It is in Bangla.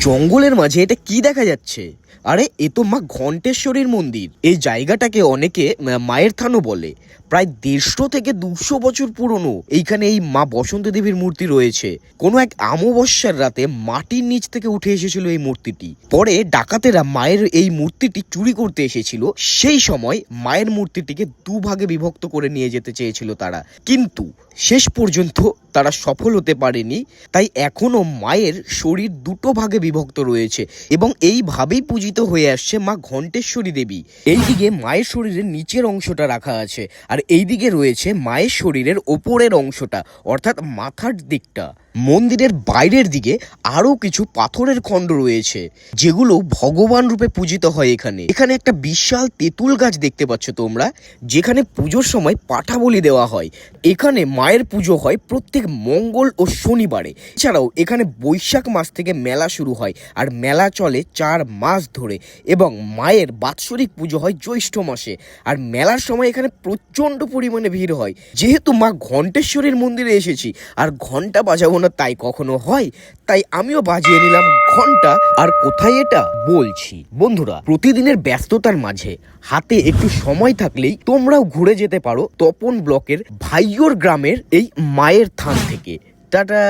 জঙ্গলের মাঝে এটা কি দেখা যাচ্ছে? আরে, এ তো মা ঘণ্টেশ্বরীর মন্দির। এই জায়গাটাকে অনেকে মায়ের থানও বলে। প্রায় দেড়শো থেকে দুশো বছর পুরনো এইখানে এই মা বসন্ত দেবীর মূর্তি রয়েছে। কোনো এক আমবস্যার রাতে মাটির নিচ থেকে উঠে এসেছিল এই মূর্তিটি। পরে ডাকাতেরা মায়ের এই মূর্তিটি চুরি করতে এসেছিল। সেই সময় মায়ের মূর্তিটিকে দুভাগে বিভক্ত করে নিয়ে যেতে চেয়েছিল তারা। কিন্তু শেষ পর্যন্ত তারা সফল হতে পারেনি, তাই এখনও মায়ের শরীর দুটো ভাগে বিভক্ত রয়েছে এবং এইভাবেই পূজিত হয়ে আসছে মা ঘণ্টেশ্বরী দেবী। এইদিকে মায়ের শরীরের নিচের অংশটা রাখা আছে আর এইদিকে রয়েছে মায়ের শরীরের ওপরের অংশটা, অর্থাৎ মাথার দিকটা। মন্দিরের বাইরের দিকে আরও কিছু পাথরের খণ্ড রয়েছে, যেগুলো ভগবান রূপে পূজিত হয় এখানে। এখানে একটা বিশাল তেঁতুল গাছ দেখতে পাচ্ছ তোমরা, যেখানে পুজোর সময় পাঠা বলি দেওয়া হয়। এখানে মায়ের পুজো হয় প্রত্যেক মঙ্গল ও শনিবারে। এছাড়াও এখানে বৈশাখ মাস থেকে মেলা শুরু হয়, আর মেলা চলে চার মাস ধরে। এবং মায়ের বাৎসরিক পুজো হয় জ্যৈষ্ঠ মাসে। আর মেলার সময় এখানে প্রচণ্ড পরিমাণে ভিড় হয়। যেহেতু মা ঘণ্টেশ্বরীর মন্দিরে এসেছি, আর ঘণ্টা বাজাবো না তাই কখনো হয়? তাই আমিও বাজিয়ে নিলাম ঘণ্টা। আর কোথায় এটা? বলছি। বন্ধুরা, প্রতিদিনের ব্যস্ততার মাঝে হাতে একটু সময় থাকলেই তোমরাও ঘুরে যেতে পারো তপন ব্লকের ভাইয়োর গ্রামের এই মায়ের থান থেকে। টাটা!